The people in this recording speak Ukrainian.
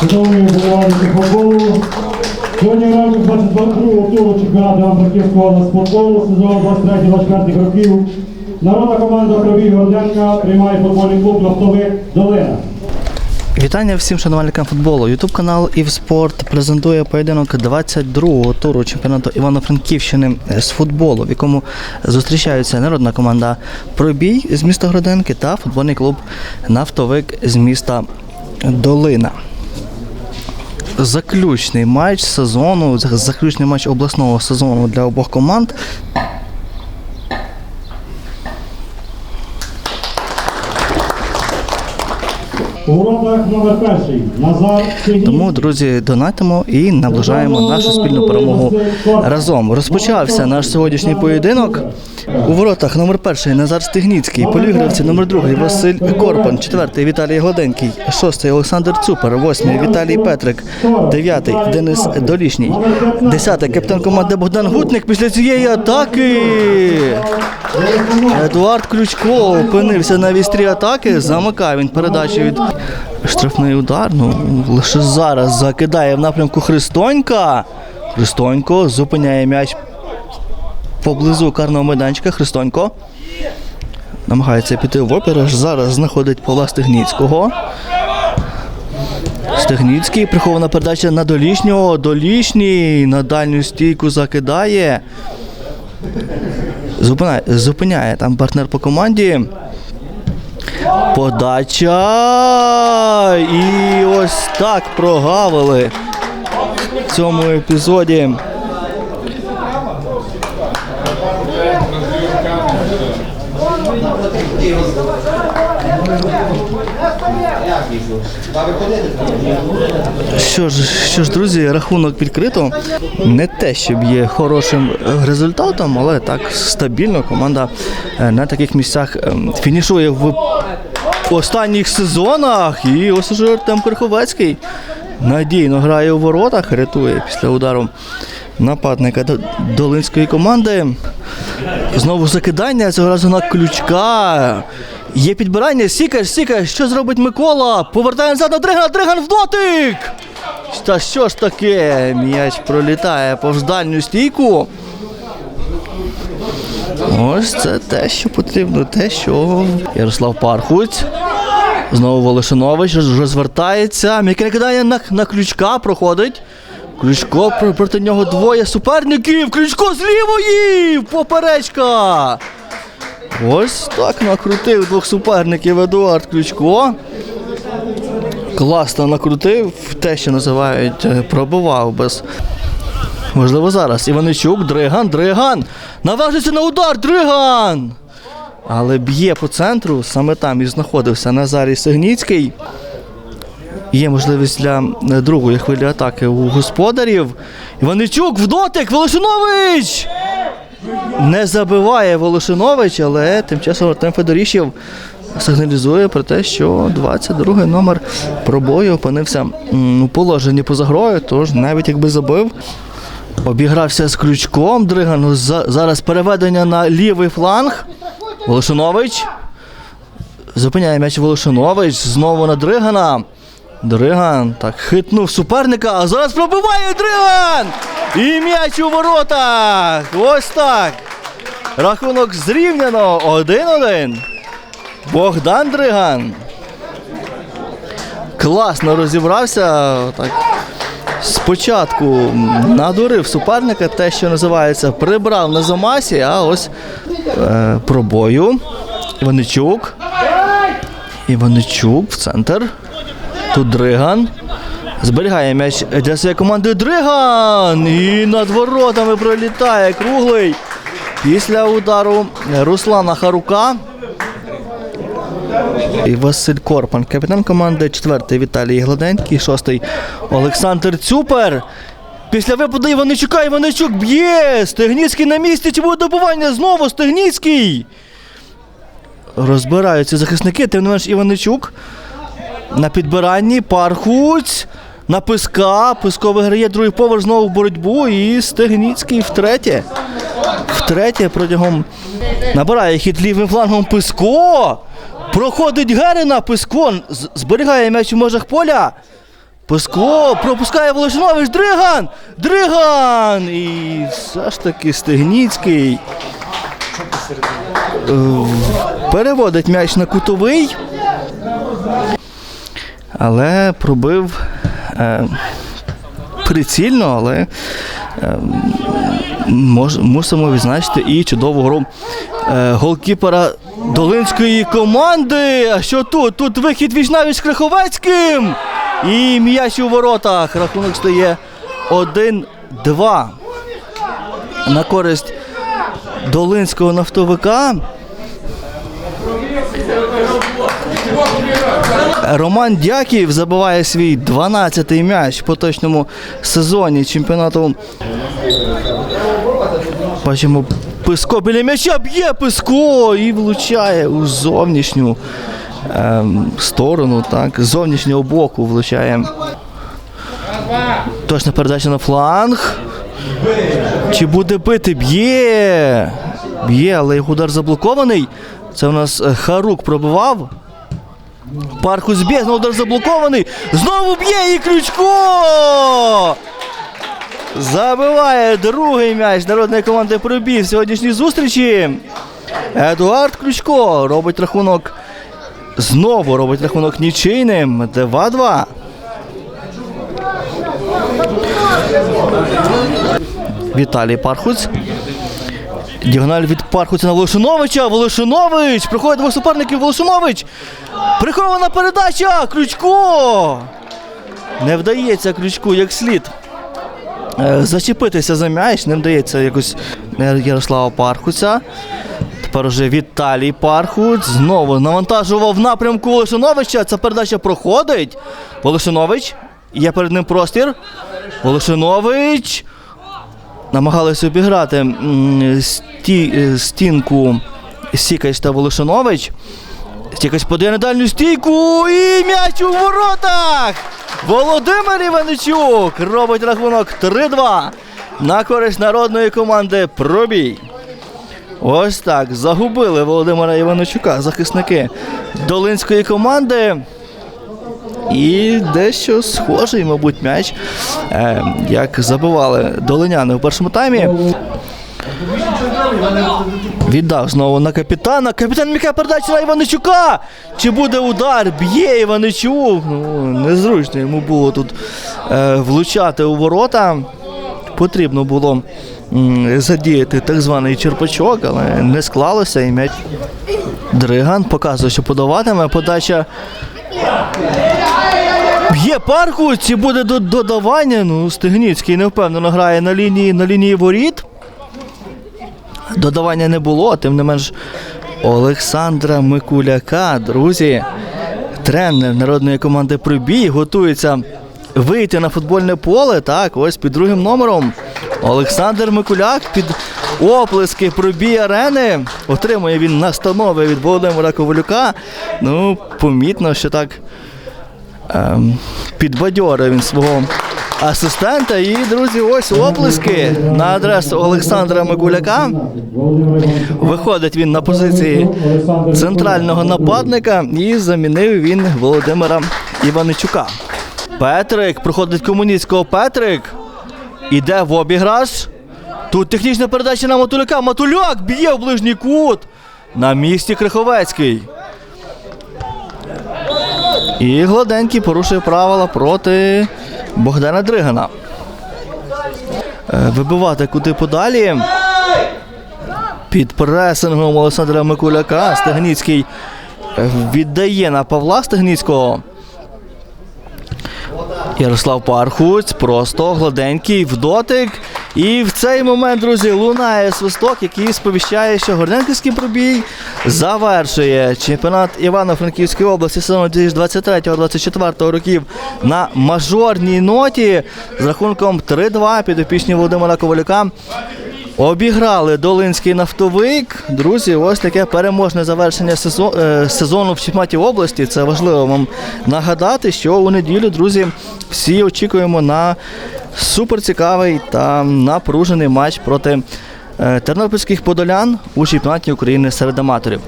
Шановні вболівальники футболу, сьогодні граємо 22-го туру чемпіонату Івано-Франківського області футболу сезону 23-24 років. Народна команда Кровій Горденка приймає футбольний клуб Лоптовик Долина. Вітання всім шанувальникам футболу. Ютуб канал «Івспорт» презентує поєдинок 22-го туру чемпіонату Івано-Франківщини з футболу, в якому зустрічаються народна команда Пробій з міста Гроденки та футбольний клуб Нафтовик з міста Долина. Заключний матч сезону, заключний матч обласного сезону для обох команд. У воротах номер перший Назар Сигній. Тому, друзі, донатимо і наближаємо нашу спільну перемогу разом. Розпочався наш сьогоднішній поєдинок. У воротах номер перший Назар Стигніцький, полігравці номер другий Василь Корпан, четвертий Віталій Гладенький, шостий Олександр Цупер, восьмий Віталій Петрик, дев'ятий Денис Долішній, десятий капітан команди Богдан Гутник. Після цієї атаки Едуард Ключко опинився на вістрі атаки. Замикає він передачу від штрафний удар. Ну лише зараз закидає в напрямку Христонька. Христонько зупиняє м'яч поблизу карного майданчика. Христонько намагається піти в опір. аж Зараз знаходить Павла Стегніцького. Стегніцький прихована передача на долішнього. Долішній на дальню стійку закидає. Зупиняє, зупиняє там партнер по команді. Подача. І ось так прогавили в цьому епізоді. Що ж, що ж, друзі, рахунок відкрито. Не те, щоб є хорошим результатом, але так стабільно команда е, на таких місцях ем, фінішує в останніх сезонах. І ось уже Артем Криховецький надійно грає у воротах, рятує після удару нападника до- долинської команди. Знову закидання цього разу на ключка. Є підбирання. Сікаш, сікаш. Що зробить Микола? Повертає назад на Дригана. Дриган в дотик. Та що ж таке? М'яч пролітає повз дальню стійку. Ось це те, що потрібно, те, що Ярослав Пархуць. Знову Волошинович роз- розвертається. М'яке накидання на, на ключка проходить. Ключко проти нього двоє суперників. Ключко з лівої! Поперечка! Ось так накрутив двох суперників Едуард Ключко. Класно накрутив те, що називають е, пробивав без. Можливо, зараз. Іваничук, Дриган, Дриган! Наважиться на удар, Дриган! Але б'є по центру, саме там і знаходився Назарій Сигніцький. Є можливість для е, другої хвилі атаки у господарів. Іваничук в дотик, Волошинович! Не забиває Волошинович, але тим часом Артем Федорішів сигналізує про те, що 22-й номер пробою опинився у положенні поза грою, тож навіть якби забив. Обігрався з крючком Дригану. Зараз переведення на лівий фланг. Волошинович. Зупиняє м'яч Волошинович. Знову на Дригана. Дриган так хитнув суперника, а зараз пробиває Дриган! І м'яч у воротах! Ось так. Рахунок зрівняно 1-1. Богдан Дриган. Класно розібрався. Так. Спочатку надурив суперника, те, що називається, прибрав на замасі, а ось е, пробою. Іваничук. Іваничук в центр. Тут Дриган. Зберігає м'яч для своєї команди Дриган. І над воротами пролітає круглий. Після удару Руслана Харука. І Василь Корпан, капітан команди, четвертий Віталій Гладенький, шостий Олександр Цюпер. Після випаду Іваничука Іваничук б'є. Стегніцький на місці. Чи буде добування? Знову Стегніцький. Розбираються захисники. Тим не менш Іваничук на підбиранні. Пархуць. На писка. Писко виграє другий поверх знову в боротьбу. І Стегніцький втретє. Втретє протягом набирає хід лівим флангом Писко. Проходить Герина, Писко зберігає м'яч у межах поля. Писко пропускає Волошинович, Дриган! Дриган! І все ж таки Стегніцький е, переводить м'яч на кутовий. Але пробив прицільно, але е, мусимо відзначити і чудову гру е, голкіпера Долинської команди. А що тут? Тут вихід вічнавіч з Криховецьким. І м'яч у воротах. Рахунок стає 1-2 на користь Долинського нафтовика. Роман Дяків забиває свій 12-й м'яч в поточному сезоні чемпіонату. Бачимо, Писко біля м'яча б'є Писко і влучає у зовнішню ем, сторону, так, з зовнішнього боку влучає. Точна передача на фланг. Чи буде бити? Б'є! Б'є, але його удар заблокований. Це у нас е, Харук пробивав. Пархус б'є, знову удар заблокований. Знову б'є і Ключко! Забиває другий м'яч народної команди пробів сьогоднішній зустрічі. Едуард Ключко робить рахунок. Знову робить рахунок нічийним. 2-2. Віталій Пархуц. Діагональ від Пархуця на Волошиновича. Волошинович! Приходить двох суперників Волошинович. Прихована передача! Ключко! Не вдається Ключку як слід. е, Зачепитися за м'яч, не вдається якось е, Ярослава Пархуця. Тепер уже Віталій Пархуц. Знову навантажував напрямку Волошиновича. Ця передача проходить. Волошинович. Є перед ним простір. Волошинович. Намагалися обіграти сті, е, стінку Сікач та Волошинович. Сікач подає на дальню стійку і м'яч у воротах! Володимир Іваничук робить рахунок 3-2 на користь народної команди Пробій. Ось так. Загубили Володимира Іваничука, захисники Долинської команди. І дещо схожий, мабуть, м'яч, е, як забивали долиняни в першому таймі. Віддав знову на капітана. Капітан Міка передача на Іваничука. Чи буде удар? Б'є Іваничук. Ну, незручно йому було тут е, влучати у ворота. Потрібно було м, задіяти так званий черпачок, але не склалося і м'яч. Дриган показує, що подаватиме. Подача Б'є парку, чи буде до- додавання. Ну, Стегніцький невпевнено грає на лінії, на лінії воріт. Додавання не було, тим не менш Олександра Микуляка, друзі, тренер народної команди Пробій, готується вийти на футбольне поле. Так, ось під другим номером. Олександр Микуляк під оплески пробій арени. Отримує він настанови від Володимира Ковалюка. Ну, помітно, що так ем, підбадьорив він свого асистента. І, друзі, ось оплески на адресу Олександра Микуляка. Виходить він на позиції центрального нападника і замінив він Володимира Іваничука. Петрик, проходить комуністського Петрик. Іде в обіграш. Тут технічна передача на Матуляка. Матуляк б'є в ближній кут. На місці Криховецький. І гладенький порушує правила проти Богдана Дригана. Е, Вибивати куди подалі. Під пресингом Олександра Микуляка Стегніцький е, віддає на Павла Стегніцького. Ярослав Пархуць просто гладенький в дотик. І в цей момент, друзі, лунає свисток, який сповіщає, що горденківський пробій завершує чемпіонат Івано-Франківської області сезону 2023-2024 років на мажорній ноті з рахунком 3-2 підопічні Володимира Ковалюка. Обіграли Долинський нафтовик. Друзі, ось таке переможне завершення сезону, сезону в чемпіонаті області. Це важливо вам нагадати, що у неділю, друзі, всі очікуємо на суперцікавий та напружений матч проти е, тернопільських подолян у чемпіонаті України серед аматорів.